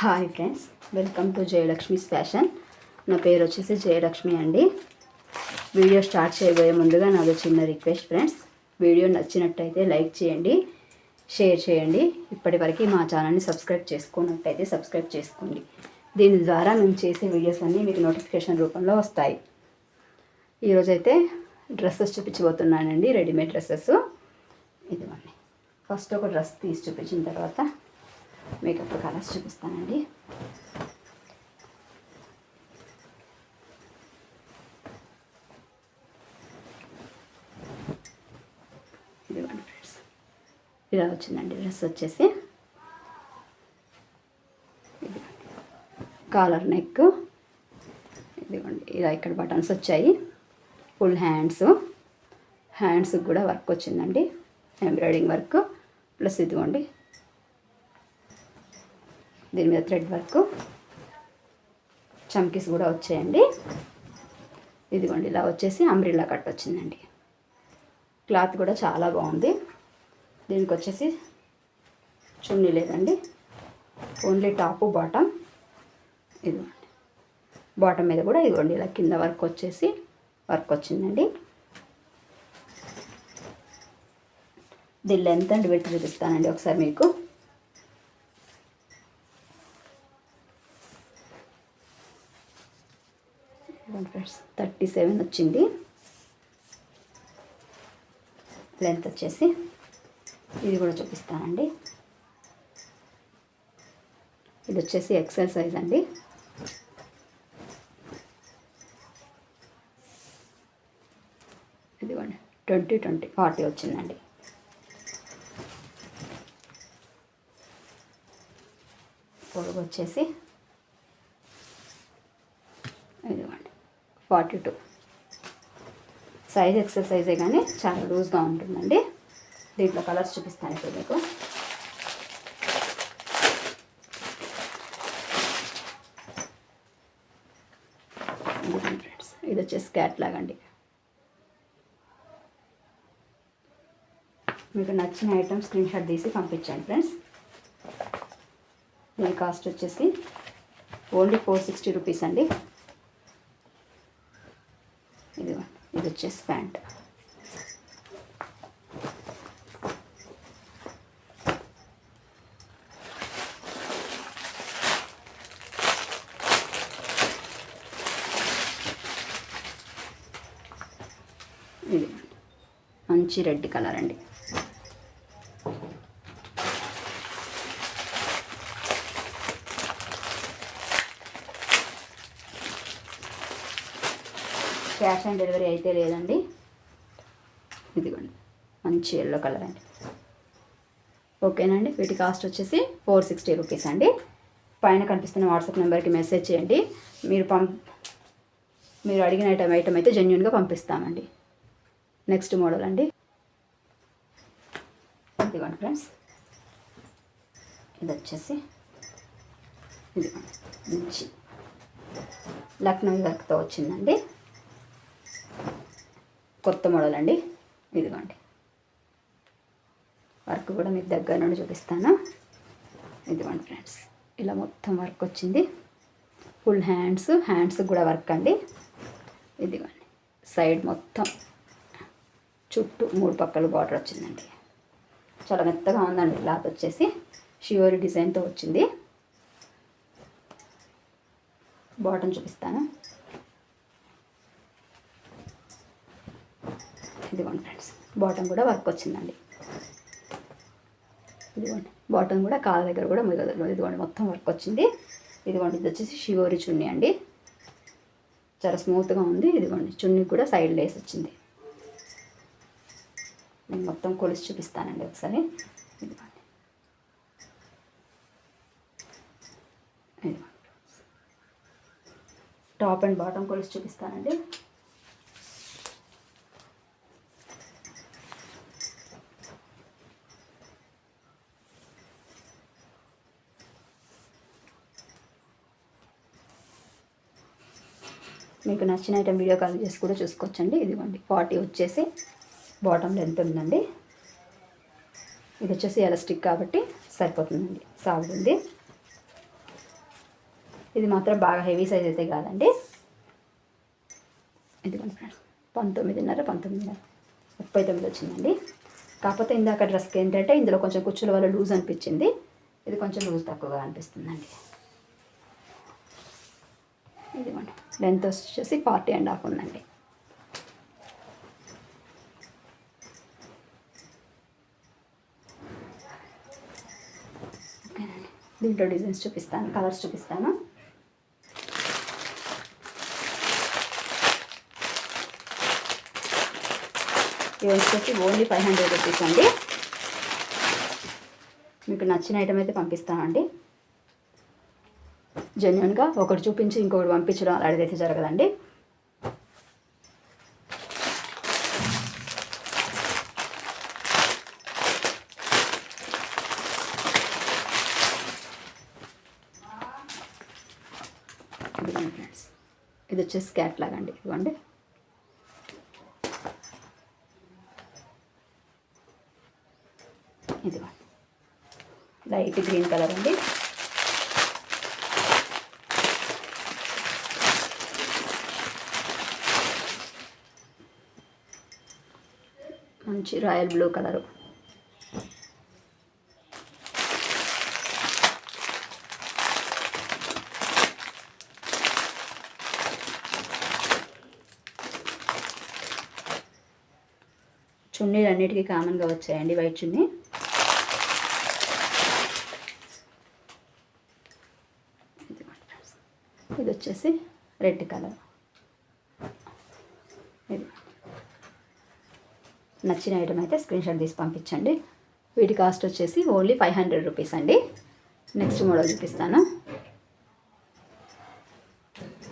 Hi friends welcome to Jayalakshmi fashion. నా పేరు వచ్చేసి జయలక్ష్మి అండి. వీడియో స్టార్ట్ చేయబోయే ముందుగా నాది చిన్న రిక్వెస్ట్ ఫ్రెండ్స్. వీడియో నచ్చినట్టయితే లైక్ చేయండి షేర్ చేయండి. ఇప్పటివరకు మా ఛానల్ని సబ్స్క్రైబ్ చేసుకున్నట్టయితే సబ్స్క్రైబ్ చేసుకోండి. దీని ద్వారా మేము చేసే వీడియోస్ అన్నీ మీకు నోటిఫికేషన్ రూపంలో వస్తాయి. ఈరోజైతే డ్రెస్సెస్ చూపించబోతున్నానండి రెడీమేడ్ డ్రెస్సెస్. ఇదిగోండి. ఫస్ట్ ఒక డ్రెస్ తీసి చూపించిన తర్వాత మీకు అప్పుడు కలర్స్ చూపిస్తానండి. ఇదిగోండి ఫ్రెండ్స్. ఇలా వచ్చిందండి డ్రెస్ వచ్చేసి. Collar neck. ఇదిగోండి ఇలా ఇక్కడ బటన్స్ వచ్చాయి. Full hands. హ్యాండ్స్కి కూడా వర్క్ వచ్చిందండి. Embroidering work. ప్లస్ ఇదిగోండి దీని మీద థ్రెడ్ వర్క్. చమ్కీస్ కూడా వచ్చాయండి. ఇదిగోండి ఇలా వచ్చేసి అంబ్రిల్లా కట్ వచ్చిందండి. క్లాత్ కూడా చాలా బాగుంది. దీనికి వచ్చేసి చున్నీ లేదండి. Only top bottom. ఇదిగోండి. బాటమ్ మీద కూడా ఇదిగోండి ఇలా కింద వర్క్ వచ్చేసి వర్క్ వచ్చిందండి. దీని లెంత్ అండ్ విడ్త్ చూపిస్తానండి ఒకసారి మీకు ఫ్రెండ్స్ థర్టీ సెవెన్ వచ్చింది. లెంత్ వచ్చేసి ఇది కూడా చూపిస్తానండి. ఇది వచ్చేసి ఎక్సెల్ సైజ్ అండి. ఇదిగోండి ట్వంటీ ట్వంటీ ఫార్టీ వచ్చిందండి. పొడుగు వచ్చేసి ఇదిగోండి ఫార్టీ టూ. సైజ్ ఎక్సర్సైజే కానీ చాలా లూజ్గా ఉంటుందండి. దీంట్లో కలర్స్ చూపిస్తాను ఇప్పుడు మీకు. ఫ్రెండ్స్ ఇది వచ్చేసి క్యాట్ లాగండి. మీకు నచ్చిన ఐటమ్ స్క్రీన్ షాట్ తీసి పంపించండి ఫ్రెండ్స్. దీని కాస్ట్ వచ్చేసి ఓన్లీ ఫోర్ సిక్స్టీ రూపీస్ అండి ఇది ఇది వచ్చేసి ప్యాంట్. ఇది. మంచి రెడ్ కలర్ అండి. క్యాష్ ఆన్ డెలివరీ అయితే లేదండి. ఇదిగోండి మంచి ఎల్లో కలర్ అండి. ఓకేనండి వీటి కాస్ట్ వచ్చేసి ఫోర్ సిక్స్టీ రూపీస్ అండి. పైన కనిపిస్తున్న వాట్సాప్ నెంబర్కి మెసేజ్ చేయండి. మీరు పంప్ మీరు అడిగిన ఐటమ్ ఐటమ్ అయితే జెన్యున్గా పంపిస్తామండి. నెక్స్ట్ మోడల్ అండి. ఇదిగోండి ఫ్రెండ్స్ ఇది వచ్చేసి ఇదిగోండి మంచి లక్నో వర్క్తో వచ్చిందండి. కొత్త మోడల్ అండి. ఇదిగోండి. వర్క్ కూడా మీకు దగ్గర నుండి చూపిస్తాను. ఇదిగోండి ఫ్రెండ్స్. ఇలా మొత్తం వర్క్ వచ్చింది. ఫుల్ హ్యాండ్స్ హ్యాండ్స్ కూడా వర్క్ అండి. ఇదిగోండి. సైడ్ మొత్తం చుట్టూ మూడు పక్కల బార్డర్ వచ్చిందండి. చాలా మెత్తగా ఉందండి. క్లాత్ వచ్చేసి షివరి డిజైన్తో వచ్చింది. బాటమ్ చూపిస్తాను. ఇదిగోండి ఫ్రెండ్స్ బాటమ్ కూడా వర్క్ వచ్చిందండి. ఇదిగోండి బాటమ్ కూడా కాళ్ళ దగ్గర కూడా ఇదిగోండి మొత్తం వర్క్ వచ్చింది. ఇదిగోండి ఇది వచ్చేసి షివోరి చున్నీ అండి. చాలా స్మూత్గా ఉంది. ఇదిగోండి చున్నీ కూడా సైడ్ లేస్ వచ్చింది. నేను మొత్తం కొలిసి చూపిస్తానండి ఒకసారి. ఇదిగోండి. ఇదిగోండి. టాప్ అండ్ బాటమ్ కొలిసి చూపిస్తానండి. మీకు నచ్చిన ఐటమ్ వీడియో కాల్ చేసి కూడా చూసుకోవచ్చండి. ఇదిగోండి ఫార్టీ వచ్చేసి బాటమ్ లెంత్ ఉందండి. ఇది వచ్చేసి ఎలాస్టిక్ కాబట్టి సరిపోతుందండి. సాగుతుంది ఇది మాత్రం బాగా హెవీ సైజ్ అయితే కాదండి. ఇదిగోండి ఫ్రెండ్స్ పంతొమ్మిదిన్నర పంతొమ్మిదిన్నర ముప్పై తొమ్మిది వచ్చిందండి. కాకపోతే ఇందాక డ్రెస్కి ఏంటంటే ఇందులో కొంచెం కుచ్చుల వల్ల లూజ్ అనిపించింది. ఇది కొంచెం లూజ్ తక్కువగా అనిపిస్తుందండి. ఇదిగోండి. లెంత్ వచ్చేసి ఫార్టీ అండ్ హాఫ్ ఉందండి. ఓకేనండి దీంట్లో డిజైన్స్ చూపిస్తాను కలర్స్ చూపిస్తాను. ఇవి వచ్చేసి ఓన్లీ ఫైవ్ హండ్రెడ్ రూపీస్ అండి. మీకు నచ్చిన ఐటమ్ అయితే పంపిస్తామండి జెన్యున్గా ఒకటి చూపించి ఇంకొకటి పంపించడం అలాంటిదైతే జరగదండి. ఫ్రెండ్స్ ఇది వచ్చేసి క్యాట్ లాగండి అండి ఇదిగోండి. ఇదిగోండి. లైట్ గ్రీన్ కలర్ అండి. మంచి రాయల్ బ్లూ కలరు. చున్నీలు అన్నిటికీ కామన్గా వచ్చాయండి వైట్ చున్నీ. ఇది వచ్చేసి రెడ్ కలర్ ఇది నచ్చిన ఐటమ్ అయితే స్క్రీన్షాట్ తీసి పంపించండి. వీటి కాస్ట్ వచ్చేసి ఓన్లీ ఫైవ్ హండ్రెడ్ రూపీస్ అండి. నెక్స్ట్ మోడల్ చూపిస్తాను.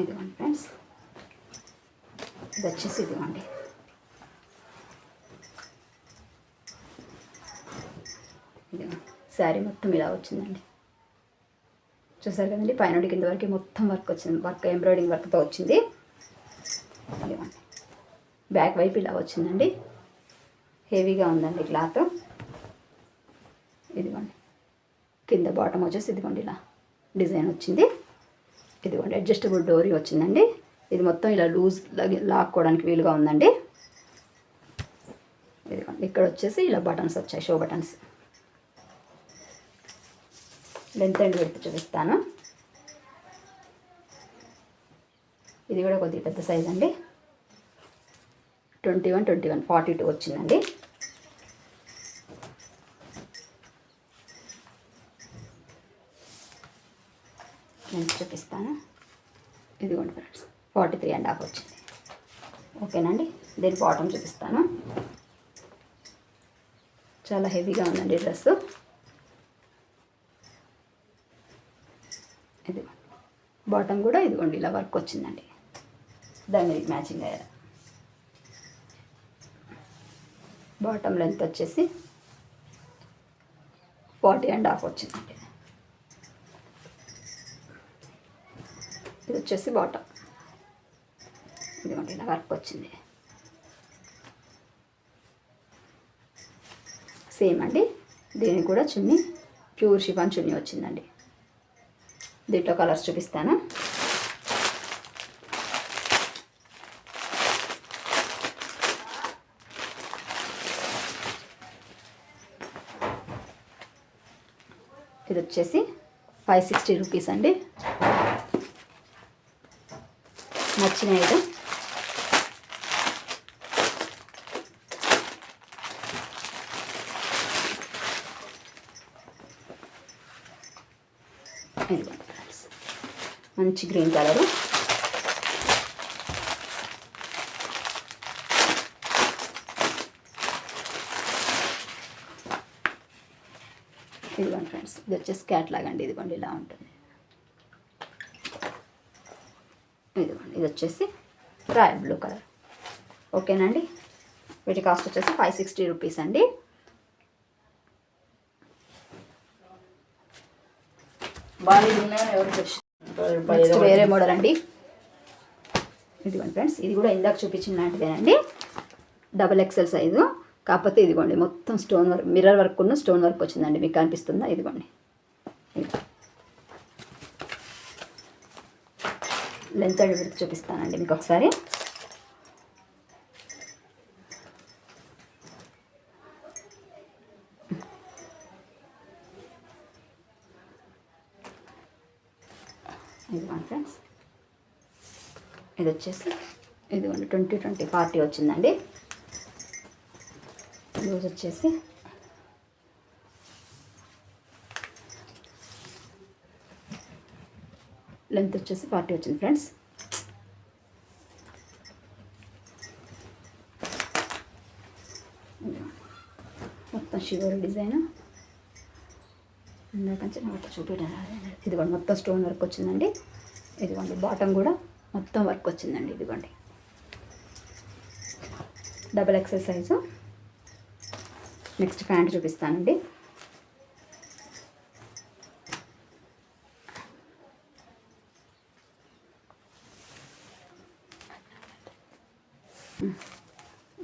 ఇదిగోండి ఫ్రెండ్స్ ఇది వచ్చేసి ఇదిగోండి. ఇదిగో శారీ మొత్తం ఇలా వచ్చిందండి. చూసారు కదండి పైన కింద వరకు మొత్తం వర్క్ వచ్చింది. వర్క్ ఎంబ్రాయిడింగ్ వర్క్తో వచ్చింది. ఇదిగోండి. బ్యాక్ వైపు ఇలా వచ్చిందండి. హెవీగా ఉందండి క్లాత్. ఇదిగోండి. కింద బాటమ్ వచ్చేసి ఇదిగోండి ఇలా డిజైన్ వచ్చింది. ఇదిగోండి అడ్జస్టబుల్ డోరీ వచ్చిందండి. ఇది మొత్తం ఇలా లూజ్ లాక్కోవడానికి వీలుగా ఉందండి. ఇదిగోండి ఇక్కడ వచ్చేసి ఇలా బటన్స్ వచ్చాయి show buttons. Length and width చూపిస్తాను. ఇది కూడా కొద్దిగా పెద్ద సైజ్ అండి twenty one twenty one forty two వచ్చిందండి. నేను చూపిస్తాను. ఇదిగోండి friends forty three and half వచ్చింది. ఓకేనండి? దీని బాటమ్ చూపిస్తాను. చాలా హెవీగా ఉందండి డ్రెస్సు. ఇది బాటమ్ కూడా ఇదిగోండి ఇలా వర్క్ వచ్చిందండి. దాని మ్యాచింగ్ అయ్యారు. బాటమ్ లెంత్ వచ్చేసి ఫార్టీ అండ్ హాఫ్ వచ్చిందండి. ఇది వచ్చేసి బాటమ్. ఇదిగోండి ఇలా వర్క్ వచ్చింది. సేమ్ అండి. దీనికి కూడా చున్నీ ప్యూర్ షిఫాన్ చున్నీ వచ్చిందండి. దీంట్లో కలర్స్ చూపిస్తాను? ఇది వచ్చేసి ఫైవ్ సిక్స్టీ రూపీస్ అండి నచ్చిన ఐటమ్ మంచి గ్రీన్ కలరు ఇదిగోండి ఫ్రెండ్స్ ఇది వచ్చేసి క్యాట్లాగ్ అండి ఇదిగోండి ఇలా ఉంటుంది. ఇదిగోండి ఇది వచ్చేసి రాయల్ బ్లూ కలర్. ఓకేనండి? వీటి కాస్ట్ వచ్చేసి ఫైవ్ సిక్స్టీ రూపీస్ అండి. నెక్స్ట్ వేరే మోడల్ అండి. ఇదిగోండి ఫ్రెండ్స్ ఇది కూడా ఇందాక చూపించిన లాంటిదేనండి. Double XL size. కాకపోతే ఇదిగోండి మొత్తం స్టోన్ వర్క్ మిర్రర్ వర్క్ ఉన్న స్టోన్ వర్క్ వచ్చిందండి. మీకు కనిపిస్తుందా ఇదిగోండి. లెంత్ అండ్ విడ్త్ చూపిస్తానండి మీకు ఒకసారి. ఇదిగోండి ఫ్రెండ్స్. ఇది వచ్చేసి ఇదిగోండి ట్వంటీ ట్వంటీ ఫార్టీ వచ్చిందండి. లూజ్ వచ్చేసి. లెంత్ వచ్చేసి ఫార్టీ వచ్చింది ఫ్రెండ్స్. మొత్తం షుగర్ డిజైన్. ఇందాకంచి నాకు చూపించాలి ఇదిగోండి మొత్తం స్టోన్ వర్క్ వచ్చిందండి. ఇదిగోండి బాటమ్ కూడా మొత్తం వర్క్ వచ్చిందండి. ఇదిగోండి. డబల్ ఎక్సర్సైజు నెక్స్ట్ ప్యాంట్ చూపిస్తానండి.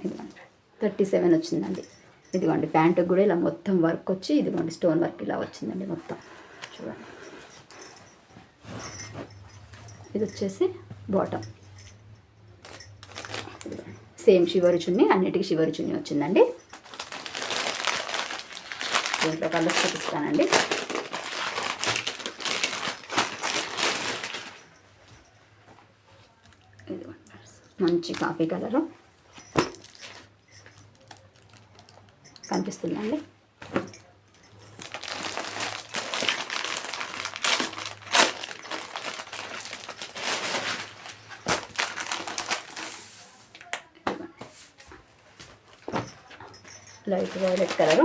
ఇదిగోండి థర్టీ సెవెన్ వచ్చిందండి. ఇదిగోండి ప్యాంటుకు కూడా ఇలా మొత్తం వర్క్ వచ్చి ఇదిగోండి స్టోన్ వర్క్ ఇలా వచ్చిందండి మొత్తం. చూడండి. ఇది వచ్చేసి బాటమ్. సేమ్ షివరి చున్నీ అన్నిటికీ షివరి చున్నీ వచ్చిందండి. దీంట్లో కలర్స్ చూపిస్తానండి. మంచి కాఫీ కలరు. కనిపిస్తుందండి. లైట్ వైలెట్ కలరు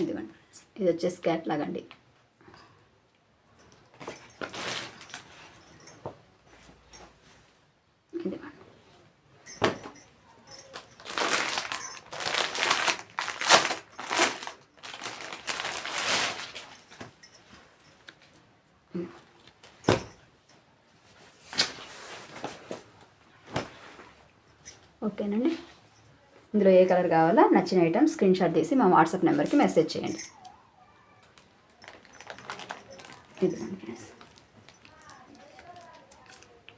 ఇదిగోండి ఇది వచ్చేసి క్యాట్లాగ్ అండి ఓకేనండి. ఇందులో ఏ కలర్ కావాలా? నచ్చిన ఐటమ్ స్క్రీన్ షాట్ తీసి మా వాట్సాప్ నెంబర్కి మెసేజ్ చేయండి. ఇదిగోండి ఫ్రెండ్స్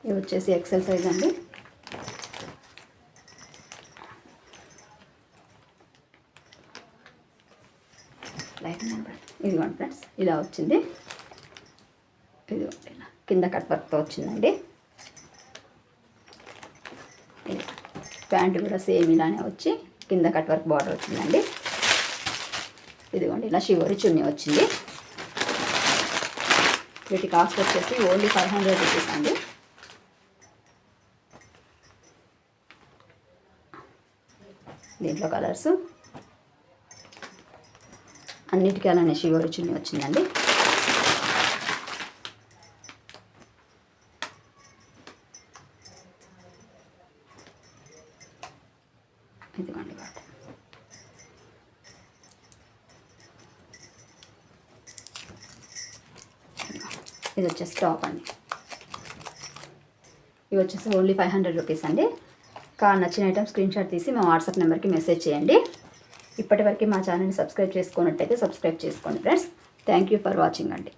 ఇవి వచ్చేసి ఎక్సెల్ సైజ్ అండి. ఇదిగోండి ఫ్రెండ్స్ ఇలా వచ్చింది. ఇదిగోండి ఇలా. కింద కట్ వర్క్తో వచ్చిందండి. ఇది. ప్యాంట్ కూడా సేమ్ ఇలానే వచ్చి కింద కట్ వర్క్ బార్డర్ వచ్చిందండి. ఇదిగోండి ఇలా షివరి చున్నీ వచ్చింది. వీటి కాస్ట్ వచ్చేసి ఓన్లీ ఫైవ్ హండ్రెడ్ రూపీస్ అండి. దీంట్లో కలర్స్. అన్నిటికీ అలానే షివరి చున్నీ వచ్చిందండి. ఇదిగోండి వాటర్ ఇది వచ్చేసి టాప్ అండి. ఇవి వచ్చేసి ఓన్లీ ఫైవ్ హండ్రెడ్ రూపీస్ అండి. కా నచ్చిన ఐటమ్ స్క్రీన్ షాట్ తీసి మా వాట్సాప్ నెంబర్కి మెసేజ్ చేయండి. ఇప్పటివరకు మా ఛానల్ని సబ్స్క్రైబ్ చేసుకున్నట్టయితే సబ్స్క్రైబ్ చేసుకోండి friends thank you for watching అండి.